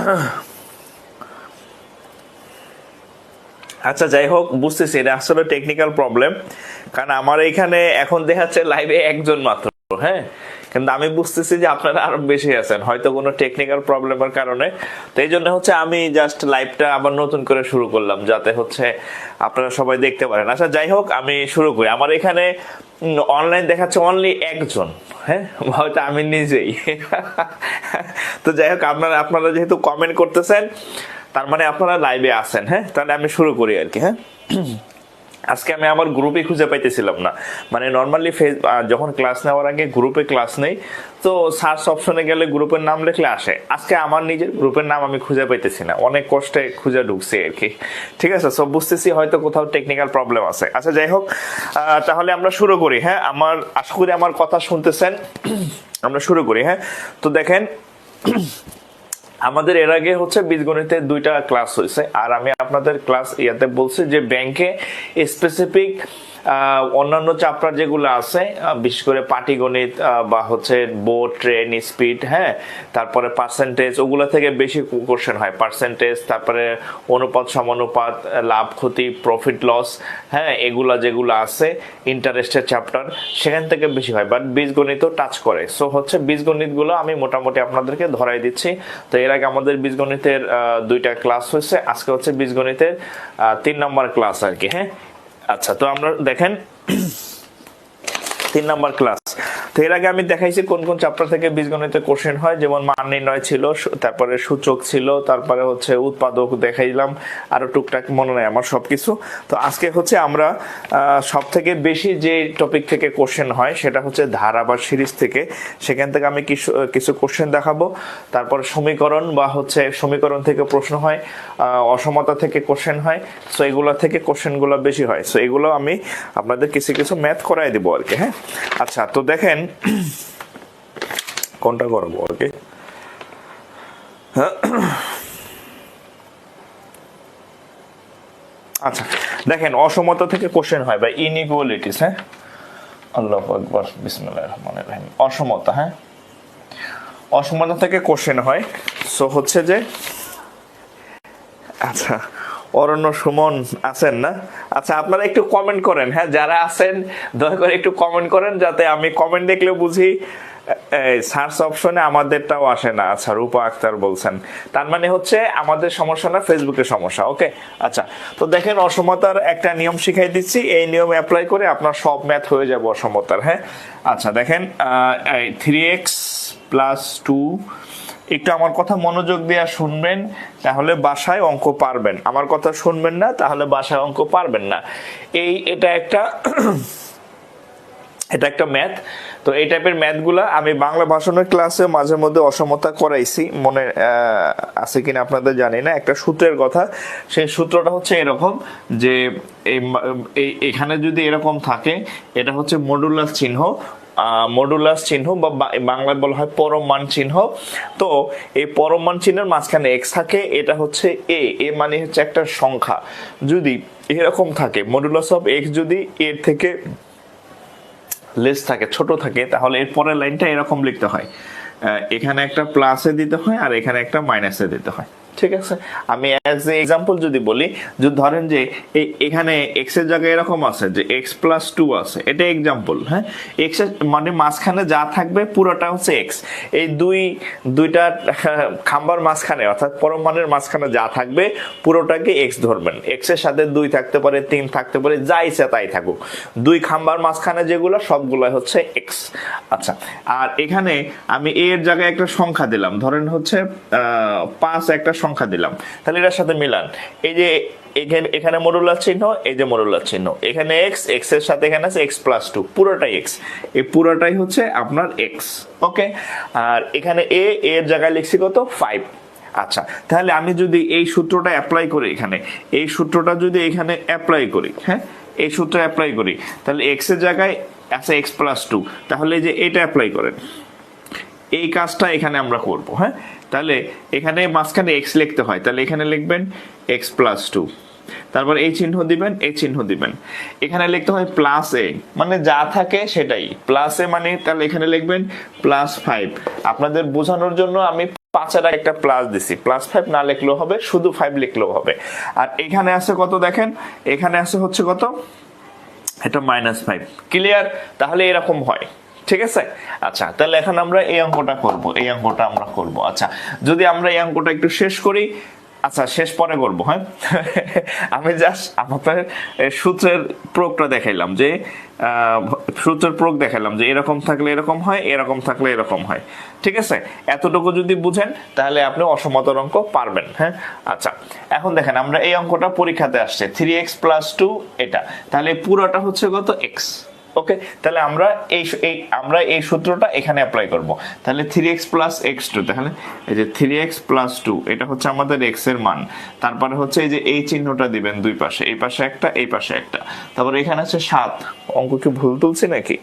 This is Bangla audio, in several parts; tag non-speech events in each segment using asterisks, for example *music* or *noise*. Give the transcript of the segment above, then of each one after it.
*coughs* আচ্ছা যাই হোক, বুঝতেছি, এটা আসলে টেকনিক্যাল প্রবলেম কারণ আমার এখানে এখন দেখাচ্ছে লাইভে একজন মাত্র হ্যাঁ? কিন্তু আমি বুঝতেছি যে আপনারা আরও বেশি আছেন, হয়তো কোনো টেকনিক্যাল প্রবলেমের কারণে। তো এই জন্য হচ্ছে আমি জাস্ট লাইভটা আবার নতুন করে শুরু করলাম, যাতে হচ্ছে আপনারা সবাই দেখতে পারেন। আচ্ছা যাই হোক, আমি শুরু করি। আমার এখানে অনলাইন দেখাচ্ছে অনলি একজন হ্যাঁ? হয়তো আমি নিজেই। তো যাই হোক, আপনারা আপনারা যেহেতু কমেন্ট করতেছেন, তার মানে আপনারা লাইভে আছেন হ্যাঁ? তাহলে আমি শুরু করি আর কি হ্যাঁ? আজকে আমি আমার গ্রুপে খুঁজে পাইতেছিলাম না। মানে নর্মালি ফেস যখন ক্লাস নেওয়ার আগে গ্রুপে ক্লাস নেই, তো সার্চ অপশনে গেলে গ্রুপের নাম লিখলে আসে। আজকে আমার নিজের গ্রুপের নাম আমি খুঁজে পাইতেছি না। অনেক কষ্টে খুঁজে ঢুকছি আর কি। ঠিক আছে সব বুঝতেছি হয়তো কোথাও টেকনিক্যাল প্রবলেম আছে। আচ্ছা যাই হোক তাহলে আমরা শুরু করি হ্যাঁ? আমার, আশা করি আমার কথা শুনতেছেন। *clears throat* আমরা শুরু করি হ্যাঁ? তো দেখেন আমাদের এর আগে হচ্ছে বীজগণিতের দুইটা ক্লাস হয়েছে। আর আমি আপনাদের ক্লাস ইয়াতে বলছি যে ব্যাংকে স্পেসিফিক অন্যান্য চাপটার যেগুলো আছে বিশেষ করে পাটিগণিত বা হচ্ছে বোর্ড ট্রেন স্পিড হ্যাঁ? তারপরে পার্সেন্টেজ ওগুলো থেকে বেশি কোশ্চেন হয়। পার্সেন্টেজ তারপরে অনুপাত, সমানুপাত, লাভ, ক্ষতি প্রফিট লস হ্যাঁ? এগুলা যেগুলো আছে ইন্টারেস্টের চ্যাপ্টার সেখান থেকে বেশি হয়। বাট বীজগণিতও টাচ করে। সো হচ্ছে বীজগণিতগুলো আমি মোটামুটি আপনাদেরকে ধরাই দিচ্ছি। তো এর আগে আমাদের বীজগণিতের দুইটা ক্লাস হয়েছে। আজকে হচ্ছে বীজগণিতের তিন নম্বর ক্লাস আর কি হ্যাঁ? আচ্ছা তো আমরা দেখেন, তিন নাম্বার ক্লাস তো এর আগে আমি দেখাইছি কোন কোন চ্যাপ্টার থেকে বীজগণিতের কোশ্চেন হয়, যেমন মান নির্ণয় ছিল তারপরে সূচক ছিল, তারপরে হচ্ছে উৎপাদক দেখাইলাম, আরও টুকটাক মনে নাই আমার সবকিছু। তো আজকে হচ্ছে আমরা সব থেকে বেশি যে টপিক থেকে কোশ্চেন হয়, সেটা হচ্ছে ধারা বা সিরিজ থেকে। সেখান থেকে আমি কিছু কিছু কোশ্চেন দেখাবো। তারপর সমীকরণ বা হচ্ছে সমীকরণ থেকে প্রশ্ন হয় অসমতা থেকে কোশ্চেন হয় সো এগুলো থেকে কোশ্চেনগুলো বেশি হয়। সো এগুলো আমি আপনাদের কিছু কিছু ম্যাথ করাই দেবো আর কি হ্যাঁ? আচ্ছা তো দেখেন, কোনটা করব আর কি আচ্ছা দেখেন, অসমতা থেকে কোশ্চেন হয়, বা ইনইকুয়ালিটিস হ্যাঁ? আল্লাহ আকবর বিসমুল্লাহ রহমানির রহিম। অসমতা হ্যাঁ? অসমতা থেকে কোশ্চেন হয় সো হচ্ছে যে আচ্ছা অরণ্য সুমন আছেন না? আচ্ছা আপনারা একটু কমেন্ট করেন হ্যাঁ? যারা আছেন, দয়া করে একটু কমেন্ট করেন, যাতে আমি কমেন্ট দেখলে বুঝি সার্চ অপশনে আমাদেরটাও আসে না। আচ্ছা রূপা আক্তার বলছেন। তার মানে হচ্ছে, আমাদের সমস্যা না ফেসবুকের সমস্যা ওকে আচ্ছা তো দেখেন, অসমতার একটা নিয়ম শিখাই দিচ্ছি। এই নিয়ম অ্যাপ্লাই করে আপনার সব ম্যাথ হয়ে যাবে অসমতার হ্যাঁ? আচ্ছা দেখেন থ্রি এক্স প্লাস টু একটু আমার কথা মনোযোগ দিয়ে শুনবেন, তাহলে বাসায় অঙ্ক পারবেন। আমার কথা শুনবেন না, তাহলে বাসায় অঙ্ক পারবেন না। এই, এটা একটা *clears throat* এটা একটা ম্যাথ তো এই টাইপের ম্যাথগুলা আমি বাংলা ভাষণের ক্লাসে মাঝে মধ্যে অসমতা করাইছি। মনে আছে কিনা আপনাদের জানি না। একটা সূত্রের কথা। সেই সূত্রটা হচ্ছে এরকম যে এই এখানে যদি এরকম থাকে, এটা হচ্ছে মডুলাস চিহ্ন। মডুলাস চিহ্ন বা বাংলায় বলা হয় পরমান চিহ্ন। তো এই পরমান চিহ্নের মাঝখানে এক্স থাকে, এটা হচ্ছে এ এ মানে হচ্ছে একটা সংখ্যা। যদি এরকম থাকে মডুলাস অফ এক্স যদি এর থেকে লেস থাকে, ছোট থাকে, তাহলে এর পরের লাইনটা এরকম লিখতে হয়। এখানে একটা প্লাসে দিতে হয় আর এখানে একটা মাইনাসে দিতে হয়। ঠিক আছে? আমি অ্যাজ এ এক্সাম্পল যদি বলি যদি ধরেন যে এখানে এক্সের জায়গায় এরকম আছে, যে এক্স প্লাস টু আছে, এটা এক্সাম্পল হ্যাঁ? এক্স মানে মাঝখানে যা থাকবে পুরোটা হচ্ছে এক্স এই দুই, দুইটা, *laughs* খাম্বার মাঝখানে, অর্থাৎ পরমাণের মাঝখানে যা থাকবে, পুরোটাকে এক্স ধরবেন। এক্সের সাথে দুই থাকতে পারে, তিন থাকতে পারে, যা ইচ্ছা তাই থাকুক। দুই খাম্বার মাঝখানে যেগুলো সবগুলো হচ্ছে এক্স আচ্ছা আর এখানে আমি এর জায়গায় একটা সংখ্যা দিলাম। ধরেন হচ্ছে পাঁচ একটা সংখ্যা দিলাম। তাহলে এটার সাথে মিলান। এই যে এখানে এখানে মরুলার চিহ্ন, এই যে মরুলার চিহ্ন। এখানে এক্স এক্সের সাথে এখানে আছে এক্স প্লাস টু পুরোটাই এক্স এই পুরোটাই হচ্ছে আপনার এক্স ওকে আর এখানে এ এর জায়গায় লিখছি কত? ফাইভ আচ্ছা তাহলে আমি যদি এই সূত্রটা অ্যাপ্লাই করি এখানে, এই সূত্রটা যদি এখানে অ্যাপ্লাই করি হ্যাঁ? এই সূত্র অ্যাপ্লাই করি, তাহলে এক্সের জায়গায় আছে এক্স প্লাস টু তাহলে যে এটা অ্যাপ্লাই করেন। এই কাজটা এখানে আমরা করব হ্যাঁ? তাহলে এখানে মাঝখানে এক্স লিখতে হয়। তাহলে এখানে লিখবেন এক্স প্লাস টু তারপর এই চিহ্ন দিবেন, এই চিহ্ন দিবেন। এখানে লিখতে হয় প্লাস এ মানে যা থাকে সেটাই। প্লাস এ মানে তাহলে এখানে লিখবেন প্লাস ফাইভ আপনাদের বোঝানোর জন্য আমি পাঁচের একটা প্লাস দিছি। প্লাস ফাইভ না লিখলেও হবে, শুধু ফাইভ লিখলেও হবে। আর এখানে আছে কত দেখেন? এখানে আছে হচ্ছে কত? এটা মাইনাস ফাইভ ক্লিয়ার তাহলে এরকম হয়। ঠিক আছে? আচ্ছা তাহলে এখন আমরা এই অঙ্কটা করব, এই অঙ্কটা আমরা করব। আচ্ছা যদি আমরা এই অঙ্কটা একটু শেষ করি আচ্ছা শেষ পরে করব হ্যাঁ? *laughs* আমি জাস্ট আমাদের সূত্রের প্রয়োগটা দেখাইলাম যে সূত্রের প্রয়োগ দেখাইলাম যে এরকম থাকলে এরকম হয়, এরকম থাকলে এরকম হয়। ঠিক আছে? এতটুকু যদি বুঝেন, তাহলে আপনি অসমতার অঙ্ক পারবেন হ্যাঁ? আচ্ছা এখন দেখেন, আমরা এই অঙ্কটা পরীক্ষাতে আসছে থ্রি এক্স প্লাস টু এটা। তাহলে পুরোটা হচ্ছে কত? এক্স ওকে তাহলে আমরা এই এই আমরা এই সূত্রটা এখানে অ্যাপ্লাই করব। তাহলে three X plus X two তাহলে এই যে থ্রি এক্স প্লাস টু এটা হচ্ছে আমাদের এক্সের মান। তারপরে হচ্ছে এই যে এই চিহ্নটা দিবেন দুই পাশে, এই পাশে একটা, এই পাশে একটা। তারপর এখানে আছে সাত। অঙ্ক কি ভুল তুলছি নাকি?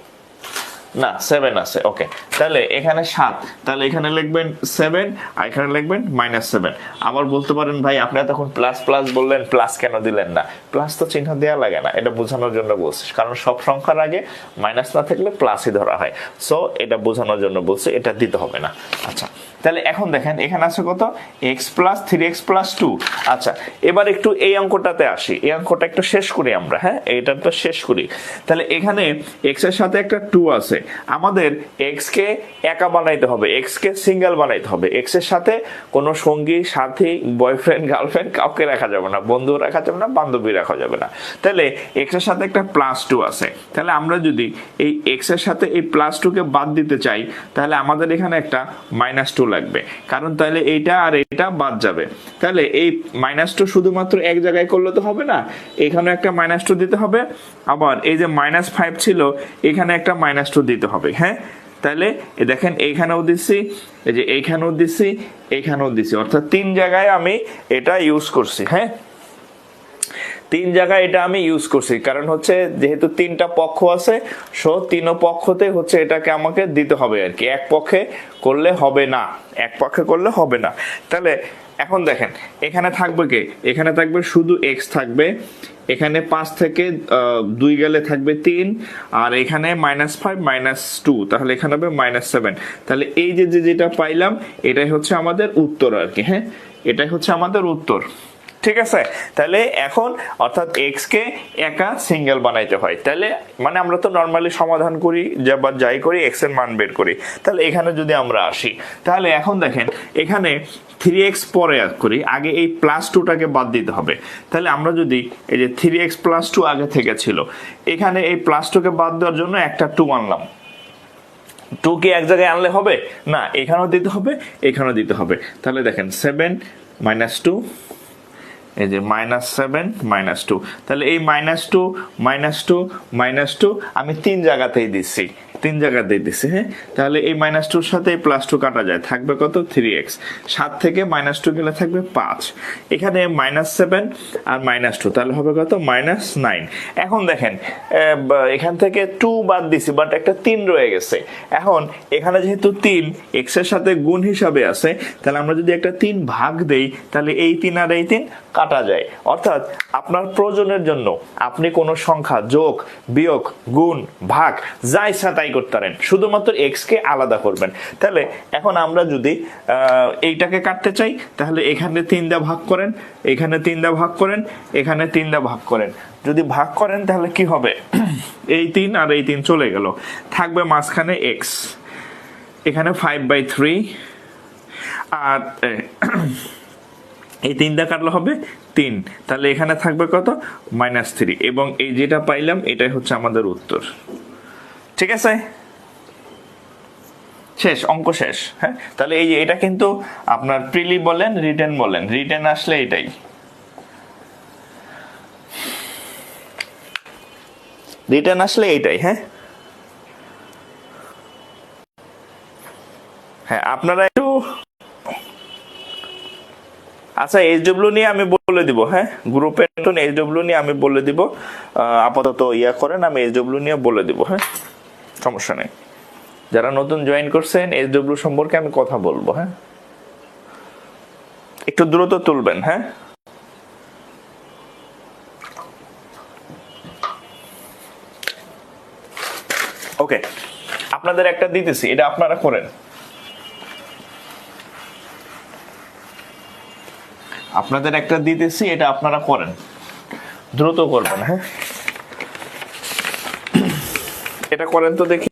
না সেভেন আছে ওকে তাহলে এখানে সাত, তাহলে এখানে লিখবেন সেভেন আর এখানে লিখবেন মাইনাস সেভেন আবার বলতে পারেন, ভাই, আপনি তখন প্লাস প্লাস বললেন প্লাস কেন দিলেন না? প্লাস তো চিহ্ন দেওয়া লাগে না, এটা বোঝানোর জন্য বলছি, কারণ সব সংখ্যার আগে মাইনাস না থাকলে প্লাসই ধরা হয়। সো এটা বোঝানোর জন্য বলছি, এটা দিতে হবে না। আচ্ছা তাহলে এখন দেখেন, এখানে আছে কত? X plus three X plus two আচ্ছা এবার একটু এই অঙ্কটাতে আসি। এই অঙ্কটা একটু শেষ করি আমরা হ্যাঁ? এইটা তো শেষ করি। তাহলে এখানে এক্সের সাথে একটা টু আছে। আমাদের এক্স কে একা বানাইতে হবে এক্স কে সিঙ্গেল বানাইতে হবে। এক্সের সাথে কোনো সঙ্গী, সাথী বয়ফ্রেন্ড গার্লফ্রেন্ড কাউকে রাখা যাবে না, বন্ধু রাখা যাবে না, বান্ধবী রাখা যাবে না। তাহলে এক্সের সাথে একটা প্লাস টু আছে। তাহলে আমরা যদি এই এক্সের সাথে এই প্লাস টু কে বাদ দিতে চাই, তাহলে আমাদের এখানে একটা মাইনাস টু লাগবে। কারণ তাহলে এইটা আর এটা বাদ যাবে। তাহলে এই মাইনাস টু শুধুমাত্র এক জায়গায় করলে তো হবে না। এখানে একটা মাইনাস টু দিতে হবে। আবার এই যে মাইনাস ফাইভ ছিল, এখানে একটা মাইনাস টু দিতে হবে হ্যাঁ? তাহলে দেখেন এইখানেও দিচ্ছি, এই যে এইখানেও দিচ্ছি এইখানেও দিচ্ছি। অর্থাৎ তিন জায়গায় আমি এটা ইউজ করছি হ্যাঁ? তিন জায়গায় এটা আমি ইউজ করছি। কারণ হচ্ছে যেহেতু তিনটা পক্ষ আছে সো তিন পক্ষতে হচ্ছে এটাকে আমাকে দিতে হবে আর কি। এক পক্ষে করলে হবে না। এক পক্ষে করলে হবে না। তাহলে এখন দেখেন, এখানে থাকবে কে? এখানে থাকবে শুধু এক্স থাকবে। এখানে পাঁচ থেকে দুই গেলে থাকবে তিন, আর এখানে মাইনাস ফাইভ মাইনাস টু তাহলে এখানে হবে মাইনাস সেভেন তাহলে এই যে যে, যেটা পাইলাম, এটাই হচ্ছে আমাদের উত্তর আর কি হ্যাঁ? এটাই হচ্ছে আমাদের উত্তর। ঠিক আছে? তাহলে এখন অর্থাৎ এক্স কে একা সিঙ্গেল বানাইতে হয়। তাহলে মানে আমরা তো নর্মালি সমাধান করি, যা বা যাই করি এক্সের মান বের করি। তাহলে এখানে যদি আমরা আসি, তাহলে এখন দেখেন, এখানে থ্রি এক্স পরে করি, আগে এই প্লাস টুটাকে বাদ দিতে হবে। তাহলে আমরা যদি এই যে থ্রি এক্স প্লাস টু আগে থেকে ছিল, এখানে এই প্লাস টুকে বাদ দেওয়ার জন্য একটা টু আনলাম। টু কি এক জায়গায় আনলে হবে? না, এখানেও দিতে হবে, এখানেও দিতে হবে। তাহলে দেখেন সেভেন মাইনাস টু এই যে মাইনাস সেভেন মাইনাস টু তাহলে এই minus two minus two minus two আমি তিন জায়গাতেই দিচ্ছি। তিন জায়গাতেই দিচ্ছি হ্যাঁ? তাহলে এই মাইনাস টুর সাথে এই প্লাস টু কাটা যায়। থাকবে কত? থ্রি এক্স সাত থেকে মাইনাস টু গেলে থাকবে পাঁচ। এখানে মাইনাস সেভেন আর মাইনাস টু তাহলে হবে কত? মাইনাস নাইন এখন দেখেন এখান থেকে টু বাদ দিছি বাট একটা তিন রয়ে গেছে। এখন এখানে যেহেতু তিন এক্সের সাথে গুণ হিসাবে আছে, তাহলে আমরা যদি একটা তিন ভাগ দেই, তাহলে এই তিন আর এই তিন কাটা যায়। অর্থাৎ আপনার প্রয়োজনের জন্য আপনি কোনো সংখ্যা যোগ, বিয়োগ, গুণ, ভাগ, যা ইচ্ছা তাই করতে পারেন। শুধুমাত্র এক্স কে আলাদা করবেন। তাহলে এখন আমরা যদি এইটাকে কাটতে চাই, তাহলে এখানে তিন দা ভাগ করেন, এখানে তিন দা ভাগ করেন, এখানে তিন দা ভাগ করেন। যদি ভাগ করেন, তাহলে কি হবে? *clears throat* এই তিন আর এই তিন চলে গেল। থাকবে মাঝখানে এক্স এখানে ফাইভ বাই থ্রি আর *clears throat* এই তিনটা কাটলে হবে তিন। তাহলে এখানে থাকবে কত? মাইনাস থ্রি এবং এই যেটা পাইলাম, এটাই হচ্ছে আমাদের উত্তর। ঠিক আছে? শেষ, অঙ্ক শেষ হ্যাঁ? তাহলে এই যে এটা কিন্তু আপনার প্রিলি বলেন রিটেন বলেন। রিটেন আসলে এটাই। রিটার্ন আসলে এইটাই হ্যাঁ? হ্যাঁ আপনারা একটু আচ্ছা এইচ ডব্লিউ নিয়ে আমি বলে দিব হ্যাঁ? গ্রুপে নতুন এইচ ডব্লিউ নিয়ে আমি বলে দিব। আপাতত ইয়া করেন, আমি এইচ ডব্লিউ নিয়ে বলে দিব হ্যাঁ? সমস্যা নেই। যারা নতুন জয়েন করছেন এইচ ডব্লিউ সম্পর্কে আমি কথা বলব হ্যাঁ? একটু দ্রুত তুলবেন হ্যাঁ? ওকে আপনাদের একটা দিতেছি, এটা আপনারা করেন। আপনাদের একটা দিতেছি, এটা আপনারা করেন। দ্রুত করবেন হ্যাঁ? এটা করেন তো দেখি।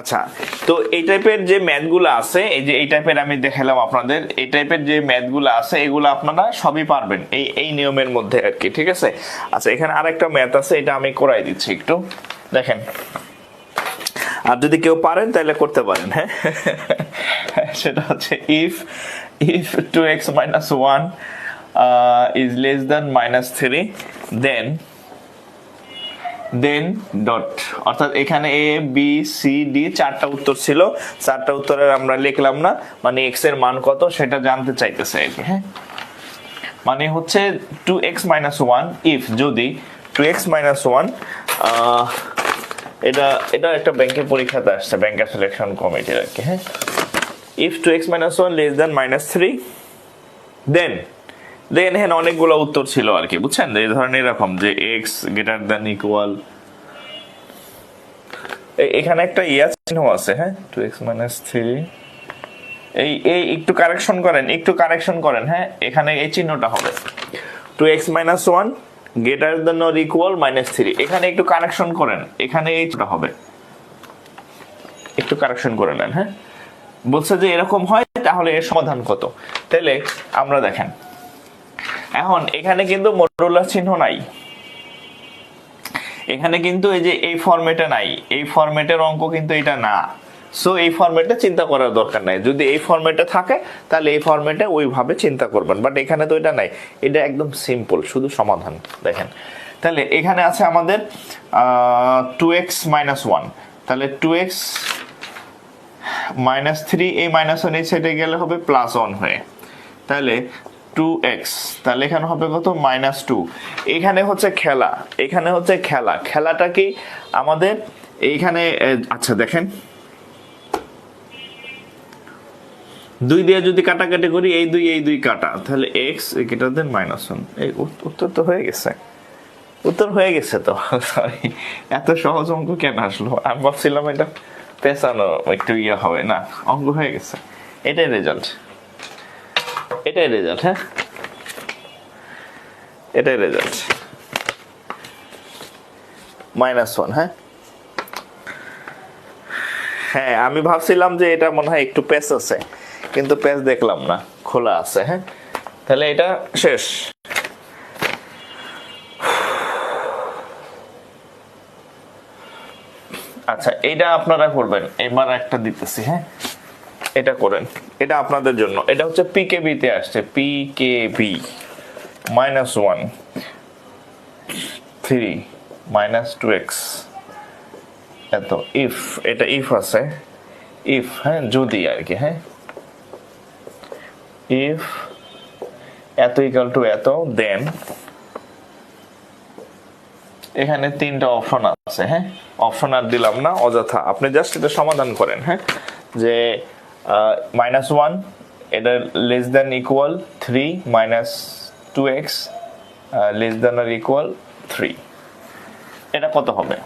আচ্ছা তো এই টাইপের যে ম্যাথগুলো আছে, এই যে এই টাইপের আমি দেখালাম আপনাদের, এই টাইপের যে ম্যাথগুলো আছে, এগুলো আপনারা সবই পারবেন এই এই নিয়মের মধ্যে আর কি, ঠিক আছে? আচ্ছা এখানে আরেকটা ম্যাথ আছে, এটা আমি করাই দিচ্ছি একটু। দেখেন আর যদি কেউ পারেন, তাহলে করতে পারেন। হ্যাঁ *laughs* সেটা হচ্ছে if if two X minus one is less than minus three then then dot অর্থাৎ এখানে এ বি সি ডি চারটা উত্তর ছিল। চারটা উত্তরের আমরা লিখলাম না। মানে এক্সের মান কত সেটা জানতে চাইতেছে আর হ্যাঁ? মানে হচ্ছে two X minus one if যদি টু এক্স মাইনাস ওয়ান এটা এটা একটা ব্যাংকের পরীক্ষাতে আসছে ব্যাংকের সিলেকশন কমিটির আর কি হ্যাঁ? If two X minus one less than minus three then then এখানে অনেকগুলো উত্তর ছিল আর কি, বুঝছেন? এই ধরনের এরকম যে এক্স গ্রেটার দেন ইকুয়াল এখানে একটা ইয়া চিহ্ন আছে হ্যাঁ? টু এক্স মাইনাস থ্রি এই এই একটু কারেকশন করেন, একটু কারেকশন করেন হ্যাঁ? এখানে এই চিহ্নটা হবে। Two X minus one greater than or equal minus three এখানে একটু কারেকশন করেন। এখানে এইটা হবে। একটু কারেকশন করে নেন হ্যাঁ? বলছে যে এরকম হয়, তাহলে এর সমাধান কত? তাহলে আমরা দেখেন। এখন এখানে কিন্তু মডুলার চিহ্ন নাই। এখানে কিন্তু এই যে এই ফরম্যাটে নাই। এই ফরম্যাটের অঙ্ক কিন্তু এটা না। সো এই ফরম্যাটে চিন্তা করার দরকার নাই। যদি এই ফরম্যাটে থাকে, তাহলে এই ফরম্যাটে ওইভাবে চিন্তা করবেন। বাট এখানে তো এটা নাই। এটা একদম সিম্পল শুধু সমাধান। দেখেন। তাহলে এখানে আছে আমাদের টু এক্স মাইনাস ওয়ান তাহলে টু এক্স মাইনাস থ্রি এই মাইনাস ওয়ান এই সাইডে গেলে হবে প্লাস ওয়ান হয়ে। তাহলে টু এক্স তাহলে এখানে হবে কত? মাইনাস টু এখানে হচ্ছে খেলা। এখানে হচ্ছে খেলা। খেলাটা কি? আমাদের এইখানে আচ্ছা দেখেন। দুই দিয়ে যদি কাটাকাটি করি, এই দুই এই দুই কাটা, তাহলে X greater than minus one এই উত্তর তো হয়ে গেছে। উত্তর হয়ে গেছে তো *laughs* সরি এত সহজ অঙ্ক কেন আসলো? আমি ভাবছিলাম এটা পেছানো একটু ইয়ে হবে, না, অঙ্ক হয়ে গেছে। এটাই রেজাল্ট এটাই রেজাল্ট হ্যাঁ? এটাই রেজাল্ট মাইনাস ওয়ান হ্যাঁ? হ্যাঁ আমি ভাবছিলাম যে এটা মনে হয় একটু প্যাচ আছে কিন্তু প্যাচ দেখলাম না, খোলা আছে হ্যাঁ? তাহলে এটা শেষ। আচ্ছা এটা আপনারা করবেন। এবার একটা দিতেছি হ্যাঁ? এটা করেন। এটা আপনাদের জন্য। এটা হচ্ছে পিকেবি তে আসছে। PKb minus one three minus two X এত ইফ এটা ইফ আছে। ইফ হ্যাঁ যদি আর কি হ্যাঁ? ইফ এত ইকাল টু এত দেন এখানে তিনটা অপশন আছে হ্যাঁ? অপশন আর দিলাম না, অযথা। আপনি জাস্ট এটা সমাধান করেন হ্যাঁ? যে মাইনাস ওয়ান এটা less than equal three minus two X less than আর ইকুয়াল থ্রি এটা কত হবে?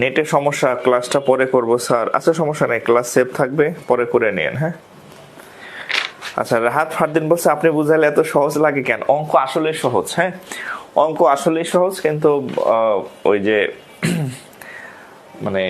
নেটে সমস্যা ক্লাসটা পরে করব স্যার আচ্ছা সমস্যা নেই ক্লাস সেভ থাকবে, পরে করে নিন হ্যাঁ? আচ্ছা রাহাত ফারদিন বলছে, আপনি বুঝাইলে এত সহজ লাগে কেন? অঙ্ক আসলে সহজ হ্যাঁ? অঙ্ক আসলে সহজ, কিন্তু ওই যে *clears throat* মানে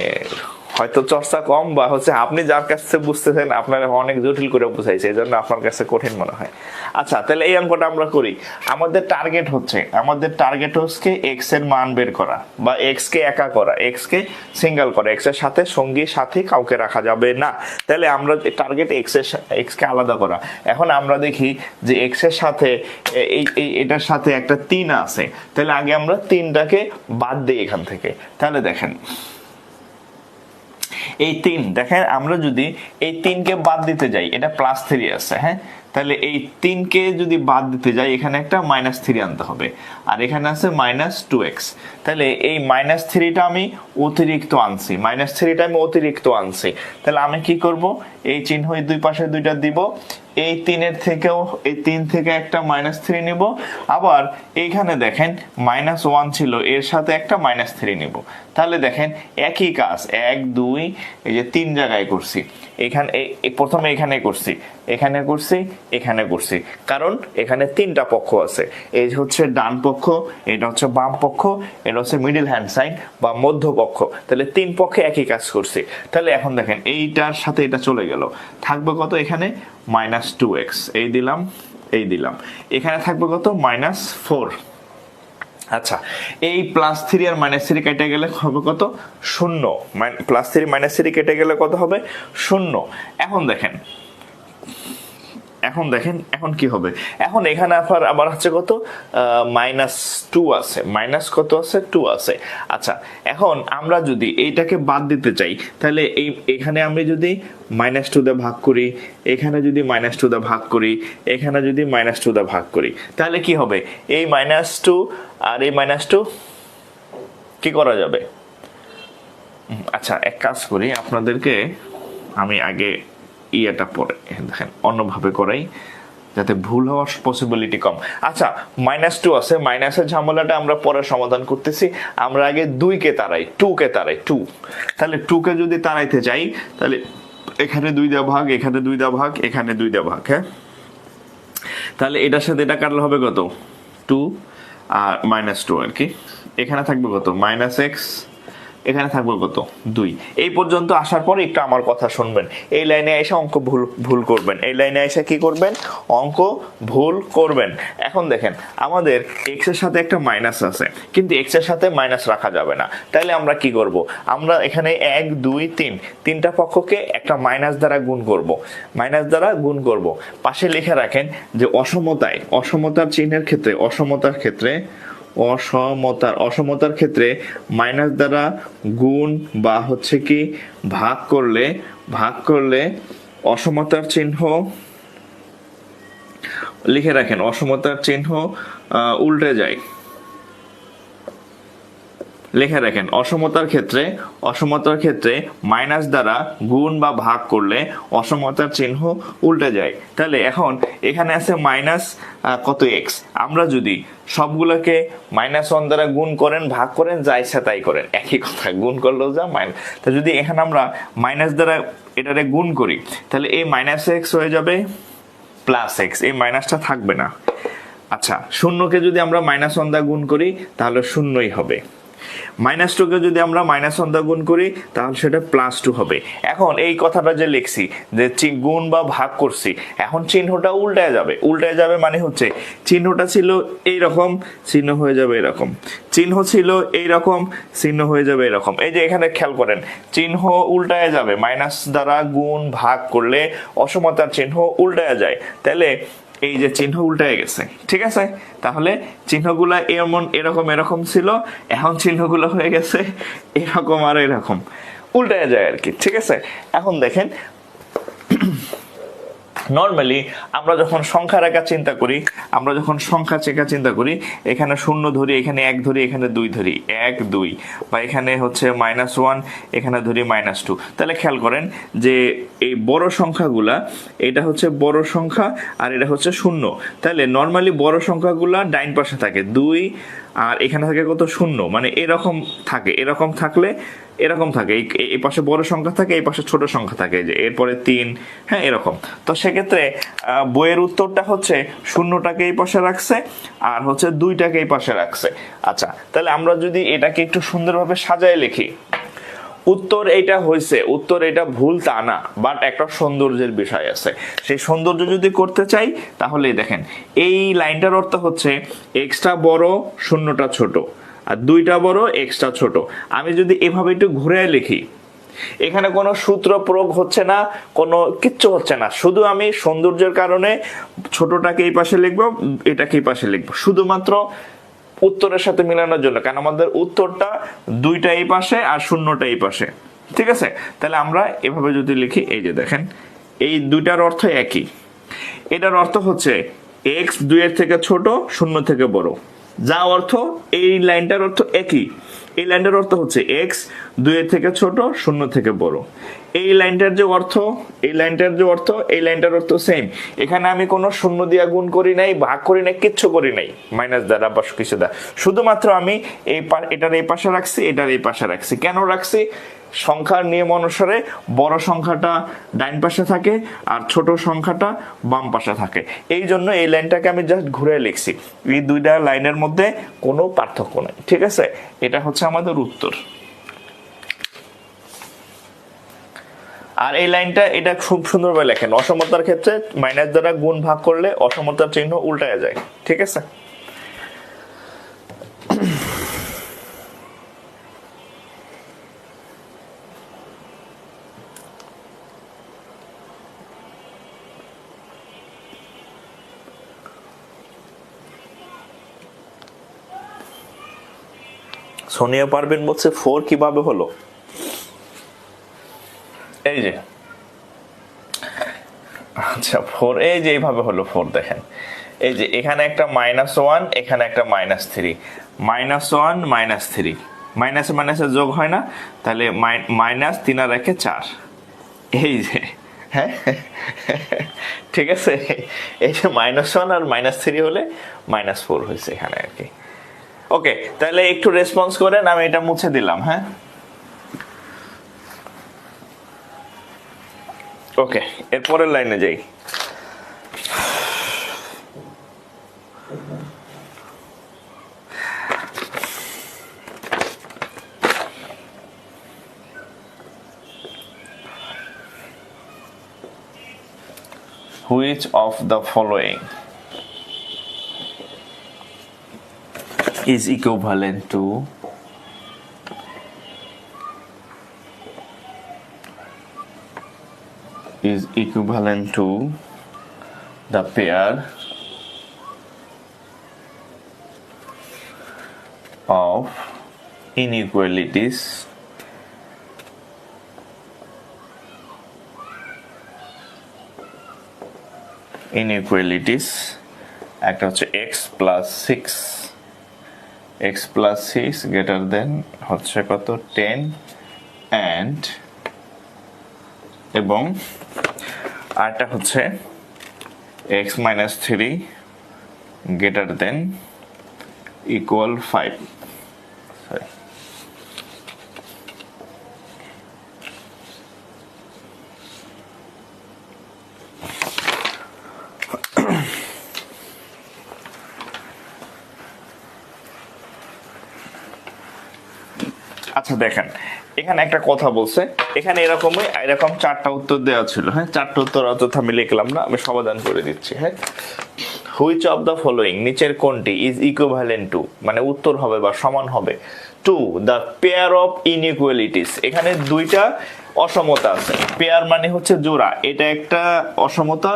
হয়তো চর্চা কম বা হচ্ছে আপনি যার কাছ বুঝতেছেন, আপনার অনেক জটিল করে বুঝাইছে এই জন্য আপনার কাছে কঠিন মনে হয়। আচ্ছা তাহলে এই অঙ্কটা আমরা করি। আমাদের টার্গেট হচ্ছে, আমাদের টার্গেট হচ্ছে এক্সের মান বের করা বা এক্স কে একা করা এক্স কে সিঙ্গেল করা এক্সের সাথে সঙ্গী, সাথে কাউকে রাখা যাবে না। তাহলে আমরা টার্গেট এক্সের এক্স কে আলাদা করা, এখন আমরা দেখি যে এক্সের সাথে এই- এটার সাথে একটা তিন আছে। তাহলে আগে আমরা তিনটাকে বাদ দিই এখান থেকে। তাহলে দেখেন এই তিন, দেখেন আমরা যদি এই তিনকে বাদ দিতে যাই, এটা প্লাস থ্রি আছে হ্যাঁ? তাহলে এই তিনকে যদি বাদ দিতে যাই, এখানে একটা মাইনাস থ্রি আনতে হবে। আর এখানে আছে মাইনাস টু এক্স তাহলে এই মাইনাস থ্রিটা আমি অতিরিক্ত আনছি মাইনাস থ্রিটা আমি অতিরিক্ত আনছি। তাহলে আমি কি করব? এই চিহ্ন দুই পাশে দুইটা দিব এই তিনের থেকেও, এই তিন থেকে একটা মাইনাস থ্রি নিব। আবার এইখানে দেখেন মাইনাস ওয়ান ছিল, এর সাথে একটা মাইনাস থ্রি নিব। তাহলে দেখেন একই কাজ, এক, দুই, এই যে তিন জায়গায় করছি। এখানে প্রথমে এখানে করছি এখানে করছি এখানে করছি। কারণ এখানে তিনটা পক্ষ আছে। এই হচ্ছে ডান পক্ষ, এটা হচ্ছে বাম পক্ষ, এটা হচ্ছে মিডিল হ্যান্ড সাইন বা মধ্য পক্ষ। তাহলে তিন পক্ষে একই কাজ করছি। তাহলে এখন দেখেন এইটার সাথে এটা চলে গেল। থাকবে কত এখানে? মাইনাস টু এক্স এই দিলাম এই দিলাম। এখানে থাকবে কত? মাইনাস ফোর আচ্ছা এই প্লাস থ্রি আর মাইনাস থ্রি কেটে গেলে হবে কত? শূন্য। প্লাস থ্রি মাইনাস থ্রি কেটে গেলে কত হবে? শূন্য। এখন দেখেন এখন দেখেন, এখন কি হবে? এখন এখানে আবার আবার হচ্ছে কত? মাইনাস টু আছে। মাইনাস কত আছে? টু আছে। আচ্ছা এখন আমরা যদি এইটাকে বাদ দিতে চাই, তাহলে এই, এখানে আমি যদি মাইনাস টু দা ভাগ করি, এখানে যদি মাইনাস টু দা ভাগ করি, এখানে যদি মাইনাস টু দা ভাগ করি, তাহলে কি হবে? এই মাইনাস টু আর এই মাইনাস টু কি করা যাবে? আচ্ছা এক কাজ করি, আপনাদেরকে আমি আগে ইয়েটা পরে, দেখেন, অন্যভাবে করাই, যাতে ভুল হওয়ার পসিবিলিটি কম। আচ্ছা মাইনাস টু আছে মাইনাসের ঝামেলাটা আমরা পরে সমাধান করতেছি। আমরা আগে দুইকে তাড়াই টু কে তাড়াই টু তাহলে টু কে যদি তাড়াইতে যাই, তাহলে এখানে দুই দেওয়া ভাগ, এখানে দুই দেওয়া ভাগ, এখানে দুই দেওয়া ভাগ হ্যাঁ? তাহলে এটার সাথে এটা কাটলে হবে কত? টু আর মাইনাস টু আর কি। এখানে থাকবে কত? মাইনাস এক্স এখানে থাকবে কত দুই। এই পর্যন্ত আসার পরে একটু আমার কথা শুনবেন। এই লাইনে এসে অঙ্ক ভুল ভুল করবেন। এই লাইনে এসে কি করবেন? অঙ্ক ভুল করবেন। এখন দেখেন, আমাদের এক্সের সাথে একটা মাইনাস আছে, কিন্তু এক্সের সাথে মাইনাস রাখা যাবে না। তাহলে আমরা কি করব? আমরা এখানে এক, দুই, তিন। তিনটা পক্ষকে একটা মাইনাস দ্বারা গুণ করব। মাইনাস দ্বারা গুণ করব। পাশে লিখে রাখেন যে অসমতায়, অসমতার চিহ্নের ক্ষেত্রে, অসমতার ক্ষেত্রে অসমতার অসমতার ক্ষেত্রে মাইনাস দ্বারা গুণ বা হচ্ছে কি ভাগ করলে ভাগ করলে অসমতার চিহ্ন লিখে রাখেন, অসমতার চিহ্ন উল্টে যায়। লিখে রাখেন অসমতার ক্ষেত্রে অসমতার ক্ষেত্রে মাইনাস দ্বারা গুণ বা ভাগ করলে অসমতার চিহ্ন উল্টে যায়। তাহলে এখন এখানে আছে মাইনাস কত এক্স আমরা যদি সবগুলোকে মাইনাস ওয়ান দ্বারা গুণ করেন, ভাগ করেন, যা ইচ্ছা তাই করেন। একই কথা, গুণ করলেও যা, মাইনাস। তা যদি এখানে আমরা মাইনাস দ্বারা এটারে গুণ করি, তাহলে এই মাইনাস এক্স হয়ে যাবে প্লাস এক্স এই মাইনাসটা থাকবে না। আচ্ছা শূন্যকে যদি আমরা মাইনাস ওয়ান দ্বারা গুণ করি, তাহলে শূন্যই হবে। মাইনাস টুকে যদি আমরা মাইনাস ওয়ান দ্বারা গুণ করি, তাহলে সেটা প্লাস টু হবে। এখন এই কথাটা যে লিখছি, যে গুণ বা ভাগ করছি, এখন চিহ্নটা উল্টায় যাবে। উল্টায় যাবে মানে হচ্ছে, চিহ্নটা ছিল এই রকম চিহ্ন হয়ে যাবে এরকম। চিহ্ন ছিল এই রকম চিহ্ন হয়ে যাবে এরকম। এই যে এখানে খেয়াল করেন, চিহ্ন উল্টায় যাবে। মাইনাস দ্বারা গুণ ভাগ করলে অসমতার চিহ্ন উল্টায় যায়। তাহলে এই যে চিহ্ন উল্টায় গেছে, ঠিক আছে? তাহলে চিহ্নগুলা এমন এরকম এরকম ছিল, এখন চিহ্নগুলো হয়ে গেছে এরকম আর এরকম। উল্টায় যায় আর কি, ঠিক আছে? এখন দেখেন নর্মালি আমরা যখন সংখ্যা রেখা চিন্তা করি, আমরা যখন সংখ্যা চেকা চিন্তা করি, এখানে শূন্য ধরি, এখানে এক ধরি, এখানে দুই ধরি, এক, দুই। বা এখানে হচ্ছে মাইনাস ওয়ান এখানে ধরি মাইনাস টু তাহলে খেয়াল করেন যে এই বড় সংখ্যাগুলা, এটা হচ্ছে বড় সংখ্যা আর এটা হচ্ছে শূন্য। তাহলে নর্মালি বড় সংখ্যাগুলা ডাইন পাশে থাকে। দুই আর এখানে থাকে কত? শূন্য। মানে এরকম থাকে। এরকম থাকলে এরকম থাকে। এই পাশে বড় সংখ্যা থাকে, এই পাশে ছোট সংখ্যা থাকে যে এরপরে তিন হ্যাঁ এরকম। তো সেক্ষেত্রে বইয়ের উত্তরটা হচ্ছে শূন্যটাকে এই পাশে রাখছে আর হচ্ছে দুইটাকে এই পাশে রাখছে। আচ্ছা তাহলে আমরা যদি এটাকে একটু সুন্দরভাবে সাজায় লিখি। উত্তর এটা হয়েছে, উত্তর এটা ভুল তা না বাট একটা সৌন্দর্যের বিষয় আছে। সেই সৌন্দর্য যদি করতে চাই তাহলে দেখেন, এই লাইনটার অর্থ হচ্ছে এক্সট্রা বড়, শূন্যটা ছোট, আর দুইটা বড় এক্সট্রা ছোট। আমি যদি এভাবে একটু ঘুরে লিখি, এখানে কোনো সূত্র প্রয়োগ হচ্ছে না, কোনো কিচ্ছু হচ্ছে না। শুধু আমি সৌন্দর্যের কারণে ছোটটাকে এই পাশে লিখব, এটাকে এই পাশে লিখব। শুধুমাত্র উত্তরের সাথে মিলানোর জন্য, কারণ আমাদের উত্তরটা দুইটাই পাশে আর শূন্যটাই পাশে। ঠিক আছে? তাহলে আমরা এভাবে যদি লিখি, এই যে দেখেন, এই দুইটার অর্থ একই। এটার অর্থ হচ্ছে এক্স দুইয়ের থেকে ছোট, শূন্য থেকে বড়। যা অর্থ, এই লাইনটার অর্থ একই। এই লাইনটার অর্থ হচ্ছে এক্সের থেকে ছোট, শূন্য থেকে বড়। এই লাইনটার যে অর্থ, এই লাইনটার যে অর্থ, এই লাইনটার অর্থ সেম এখানে আমি কোনো শূন্য দিয়া গুণ করি নাই, ভাগ করি নাই, কিচ্ছু করি নাই। মাইনাস দ্বারা বা কিছু দ্বারা শুধুমাত্র আমি এই এটার এই পাশে রাখছি, এটার এই পাশে রাখছি। কেন রাখছি? সংখ্যার নিয়ম অনুসারে বড় সংখ্যাটা ডাইন পাশে থাকে আর ছোট সংখ্যাটা বাম পাশে থাকে। এই জন্য এই লাইনটাকে আমি জাস্ট ঘুরে লিখছি। এই দুইটা লাইনের মধ্যে কোনো পার্থক্য নেই, ঠিক আছে? এটা হচ্ছে আমাদের উত্তর। আর এই লাইনটা এটা খুব সুন্দরভাবে লেখেন। অসমতার ক্ষেত্রে মাইনাস দ্বারা গুণ ভাগ করলে অসমতার চিহ্ন উল্টায় যায়, ঠিক আছে? সোনিয়া পারবেন বলছে, ফোর কীভাবে হলো? এই যে। আচ্ছা ফোর, এই যে এইভাবে হলো ফোর, দেখেন। এই যে, এখানে একটা মাইনাস ওয়ান এখানে একটা minus three minus one minus three মাইনাসে মাইনাসে যোগ হয় না, তাহলে মাইনাস তিন আর একে চার। এই যে হ্যাঁ? ঠিক আছে? এই যে মাইনাস ওয়ান আর মাইনাস থ্রি হলে মাইনাস ফোর হয়েছে এখানে আর কি। ওকে তাহলে একটু রেসপন্স করেন, আমি এটা মুছে দিলাম হ্যাঁ? ওকে এরপরের লাইনে যাই। Which of the following? Is equivalent to is equivalent to the pair of inequalities inequalities একটা হচ্ছে X plus six X plus six greater than হচ্ছে কত? টেন অ্যান্ড এবং আরটা হচ্ছে X minus three greater than equal five আচ্ছা দেখেন। এখানে একটা কথা বলছে। এখানে এরকমই, এরকম চারটা উত্তর দেওয়া ছিল হ্যাঁ? চারটা উত্তর অযথা আমি লিখলাম না, আমি সমাধান করে দিচ্ছি হ্যাঁ? হুইচ অফ দ্য ফলোয়িং নিচের কোনটি ইজ ইকুইভ্যালেন্ট টু মানে উত্তর হবে বা সমান হবে? To the pair of inequalities এখানে দুইটা অসমতা আছে। পেয়ার মানে হচ্ছে জোড়া, এটা একটা অসমতা,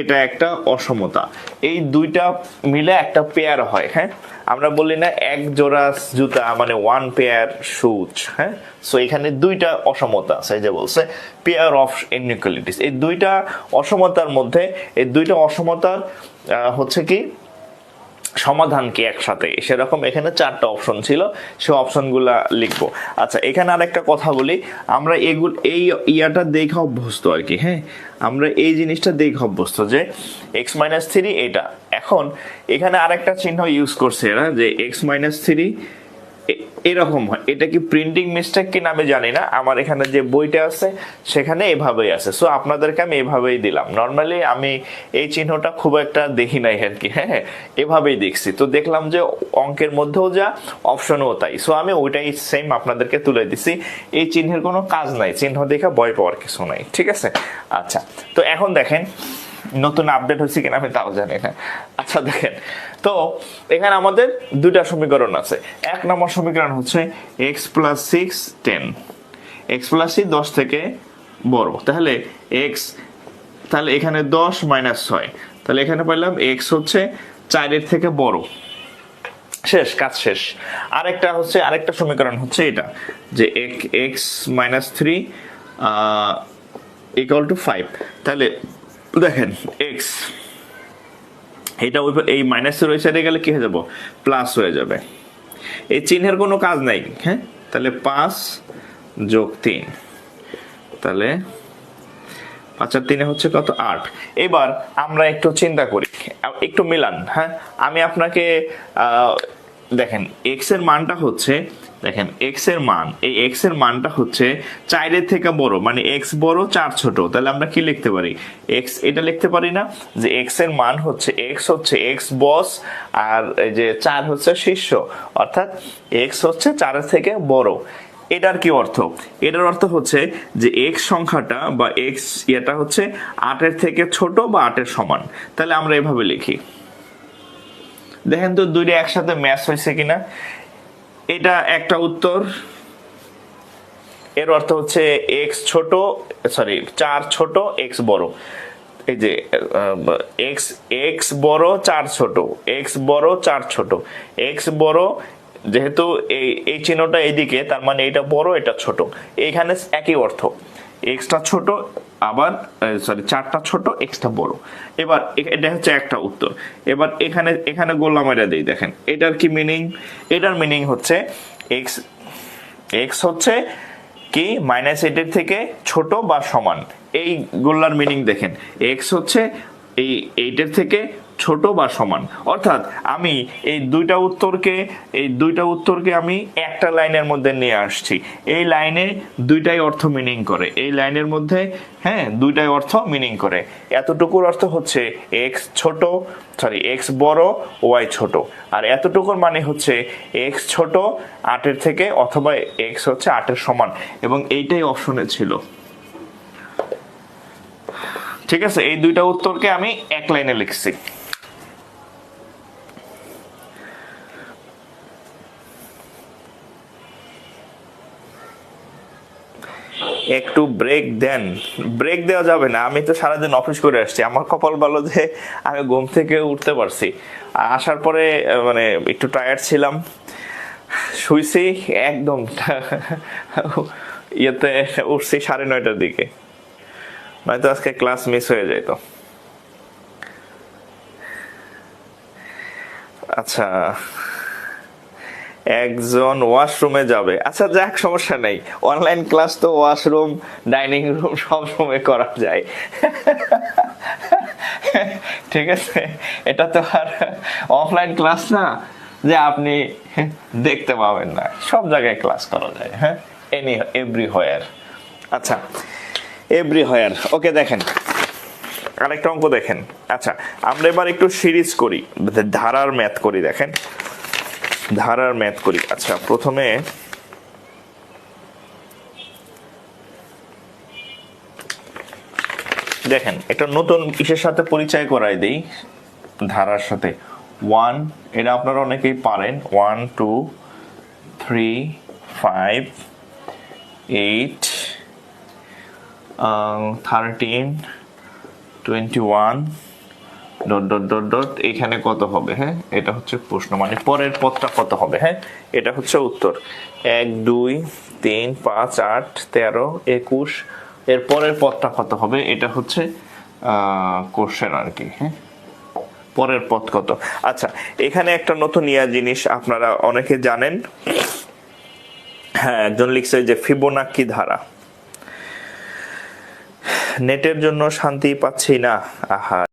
এটা একটা অসমতা। এই দুইটা মিলে একটা পেয়ার হয় হ্যাঁ? আমরা বলি না এক জোড়া জুতা মানে ওয়ান পেয়ার শুজ হ্যাঁ? সো এখানে দুইটা অসমতা আছে যে বলছে পেয়ার অফ ইনিকুয়ালিটিস এই দুইটা অসমতার মধ্যে, এই দুইটা অসমতার হচ্ছে কি? সমাধান কি একসাথে। সেরকম এখানে চারটা অপশন ছিল, সে অপশনগুলো লিখব। আচ্ছা এখানে আর একটা কথা বলি। আমরা এগুলো, এই ইয়াটা দেখে অভ্যস্ত আর কি হ্যাঁ? আমরা এই জিনিসটা দেখে অভ্যস্ত যে এক্স মাইনাস থ্রি এটা। এখন এখানে আরেকটা চিহ্ন ইউজ করছে এরা যে এক্স মাইনাস থ্রি এরকম হয়। এটা কি প্রিন্টিং মিস্টেক কি নামে জানি না। আমার এখানে যে বইটা আছে, সেখানে এভাবেই আছে। সো আপনাদেরকে আমি এভাবেই দিলাম। নর্মালি আমি এই চিহ্নটা খুব একটা দেখি নাই আর কি। হ্যাঁ এভাবেই দেখছি। তো দেখলাম যে অঙ্কের মধ্যেও যা অপশনও তাই। সো আমি ওইটাই সেম আপনাদেরকে তুলে দিছি। এই চিহ্নের কোনো কাজ নাই। চিহ্ন দেখে ভয় পাওয়ার কিছু নাই। ঠিক আছে? আচ্ছা। তো এখন দেখেন নতুন আপডেট হয়েছে কিনা আমি তাও জানি না। আচ্ছা দেখেন। তো, এখানে আমাদের দুটা সমীকরণ আছে। এক নম্বর সমীকরণ হচ্ছে X plus six ten X plus C দশ থেকে বড় তাহলে এক্স তাহলে এখানে দশ মাইনাস ছয়। তাহলে এখানে পাইলাম এক্স হচ্ছে চারের থেকে বড়। শেষ, কাজ শেষ। আরেকটা হচ্ছে, আরেকটা সমীকরণ হচ্ছে এটা, যে X minus three equal to five তাহলে দেখেন এক্স এটা ওই এই মাইনাসের ওই সাইডে গেলে কি হয়ে যাব? প্লাস হয়ে যাবে। এই চিহ্নের কোনো কাজ নাই হ্যাঁ? তাহলে পাঁচ যোগ তিন। তাহলে পাঁচ আর তিনে হচ্ছে কত? আট। এবার আমরা একটু চিন্তা করি, একটু মিলান হ্যাঁ? আমি আপনাকে দেখেন এক্সের মানটা হচ্ছে দেখেন এক্সের মান, এই এক্সের মানটা হচ্ছে চারের থেকে বড় মানে এক্স বড়, চার ছোট। তাহলে আমরা কি লিখতে পারি? এক্স এটা লিখতে পারি না? যে এক্সের মান হচ্ছে এক্স হচ্ছে এক্স বস, আর এই যে চার হচ্ছে শীর্ষ। অর্থাৎ এক্স হচ্ছে চারের থেকে বড়। এটার কি অর্থ? এটার অর্থ হচ্ছে যে এক্স সংখ্যাটা বা এক্স ইয়েটা হচ্ছে আটের থেকে ছোট বা আটের সমান। তাহলে আমরা এভাবে লিখি। দেখেন তো দুইটা একসাথে ম্যাচ হয়েছে কিনা? এটা একটা উত্তর। এর অর্থ হচ্ছে এক্স ছোট সরি চার ছোট এক্স বড়। এই যে এক্স এক্স বড়, চার ছোট এক্স বড়, চার ছোট। এক্স বড়, যেহেতু এই এই চিহ্নটা এইদিকে, তার মানে এটা বড়, এটা ছোট। এখানে একই অর্থ। এক্সটা ছোট আবার সরি চারটা ছোট এক্সটা বড়। এবার এটা হচ্ছে একটা উত্তর। এবার এখানে এখানে গোল্লা এটা দিই, দেখেন। এটার কি মিনিং এটার মিনিং হচ্ছে এক্স এক্স হচ্ছে কি? মাইনাস এইটের থেকে ছোট বা সমান। এই গোল্লার মিনিং দেখেন। এক্স হচ্ছে এই এইটের থেকে ছোট বা সমান। অর্থাৎ আমি এই দুইটা উত্তরকে, এই দুইটা উত্তরকে আমি একটা লাইনের মধ্যে নিয়ে আসছি। এই লাইনে দুইটাই অর্থ মিনিং করে। এই লাইনের মধ্যে হ্যাঁ দুইটাই অর্থ মিনিং করে। এতটুকুর অর্থ হচ্ছে এক্স ছোট সরি এক্স বড় ওয়াই ছোট। আর এতটুকুর মানে হচ্ছে এক্স ছোট আটের থেকে অথবা এক্স হচ্ছে আটের সমান। এবং এইটাই অপশনে ছিল। ঠিক আছে? এই দুইটা উত্তরকে আমি এক লাইনে লিখছি। একটু ব্রেক দেন। ব্রেক দেওয়া যাবে না। আমি তো সারাদিন অফিস করে আসছি। আমার কপাল ভালো যে আমি ঘুম থেকে উঠতে পারছি। আসার পরে মানে একটু টায়ার্ড ছিলাম। শুইছি একদম। ইয়েতে উঠছি সাড়ে নয়টার দিকে। নয়তো আজকে ক্লাস মিস হয়ে যেত আচ্ছা। একজন ওয়াশরুমে যাবে। আচ্ছা যাক, সমস্যা নেই। অনলাইন ক্লাস তো ওয়াশরুম ডাইনিং রুম সব সময় করা যায়। ঠিক আছে? এটা তো আর অফলাইন ক্লাস না যে আপনি দেখতে পাবেন না। সব জায়গায় ক্লাস করা যায় হ্যাঁ? এনি এভরি হোয়ার আচ্ছা এভরি হোয়ার ওকে দেখেন। আরেকটা অঙ্ক দেখেন। আচ্ছা আমরা এবার একটু সিরিজ করি, ধারার ম্যাথ করি, দেখেন। ধারার ম্যাথ করি। আচ্ছা প্রথমে দেখেন, একটা নতুন ইসের সাথে পরিচয় করাই দেই, ধারার সাথে। ওয়ান, এটা আপনারা অনেকেই পারেন। One, two, three, five, eight thirteen, twenty one dot dot dot dot এখানে কত হবে হ্যাঁ? এটা হচ্ছে প্রশ্ন মানে পরের পদটা কত হবে হ্যাঁ? এটা হচ্ছে উত্তর। এক, দুই, তিন, পাঁচ, আট, তেরো, একুশ, এর পরের পদটা কত হবে, এটা হচ্ছে কোশ্চেন আর কি হ্যাঁ? পরের পদ কত? আচ্ছা এখানে একটা নতুন ইয়া জিনিস আপনারা অনেকে জানেন হ্যাঁ একজন লিখছে যে ফিবোনাক্কি ধারা। নেটের জন্য শান্তি পাচ্ছি না। আহা।